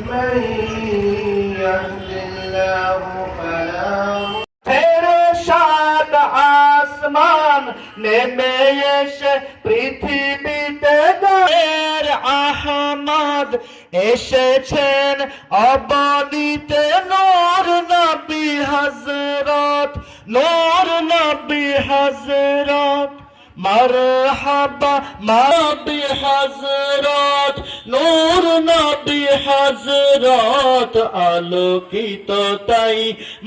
من يهد الله فلا ফের সাত আসমান নেমে এসে পৃথিবীতে গায়ের আহমদ এসেছেন অবনীতে নূর নবী হজরত নূর নবী হজরত মারহাবা নবী হজরত নূর নবী হজরত আলোকিত তাই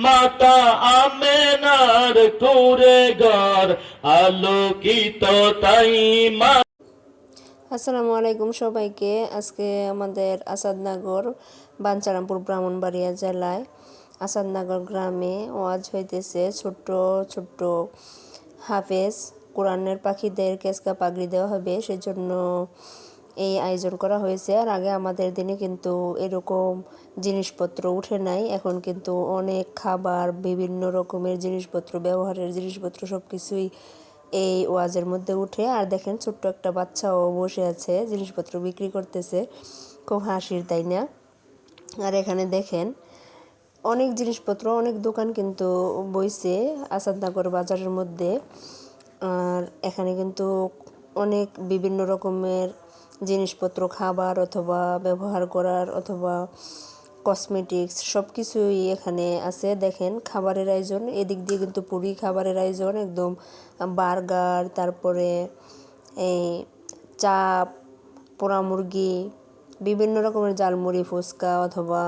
মাতা আমেনার কুরে ঘর আলোকিত তাই মা আসসালামু আলাইকুম সবাইকে, আজকে আমাদের আসাদনগর বাঞ্চারামপুর ব্রাহ্মণবাড়িয়া জেলায় আসাদনগর গ্রামে ওয়াজ হইতেছে ছোট্ট ছোট্ট হাফেজ। কোরআনের পাখিদের কেসকা পাগড়ি দেওয়া হবে, সেজন্য এই আয়োজন করা হয়েছে। আর আগে আমাদের দিনে কিন্তু এরকম জিনিসপত্র উঠে নাই, এখন কিন্তু অনেক খাবার, বিভিন্ন রকমের জিনিসপত্র, ব্যবহারের জিনিসপত্র সব কিছুই এই ওয়াজের মধ্যে উঠে। আর দেখেন ছোট্ট একটা বাচ্চাও বসে আছে, জিনিসপত্র বিক্রি করতেছে। খুব হাসির, তাই না? আর এখানে দেখেন অনেক জিনিসপত্র, অনেক দোকান কিন্তু বইছে আসাদনগর বাজারের মধ্যে। আর এখানে কিন্তু অনেক বিভিন্ন রকমের জিনিসপত্র, খাবার অথবা ব্যবহার করার অথবা কসমেটিক্স সব কিছুই এখানে আছে। দেখেন খাবারের আয়োজন, এদিক দিয়ে কিন্তু পুরি খাবারের আয়োজন, একদম বার্গার, তারপরে এই চাপ, পোড়া মুরগি, বিভিন্ন রকমের জালমুড়ি ফুচকা অথবা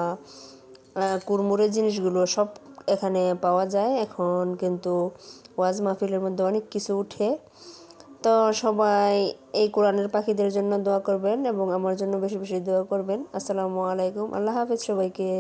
কুরমুরের জিনিসগুলো সব এখানে পাওয়া যায়। এখন কিন্তু ওয়াজ মাহফিলের মধ্যে অনেক কিছু উঠে। তো সবাই এই কোরআনের পাখিদের জন্য দোয়া করবেন এবং আমার জন্য বেশি বেশি দোয়া করবেন। আসসালামু আলাইকুম। আল্লাহ হাফেজ সবাইকে।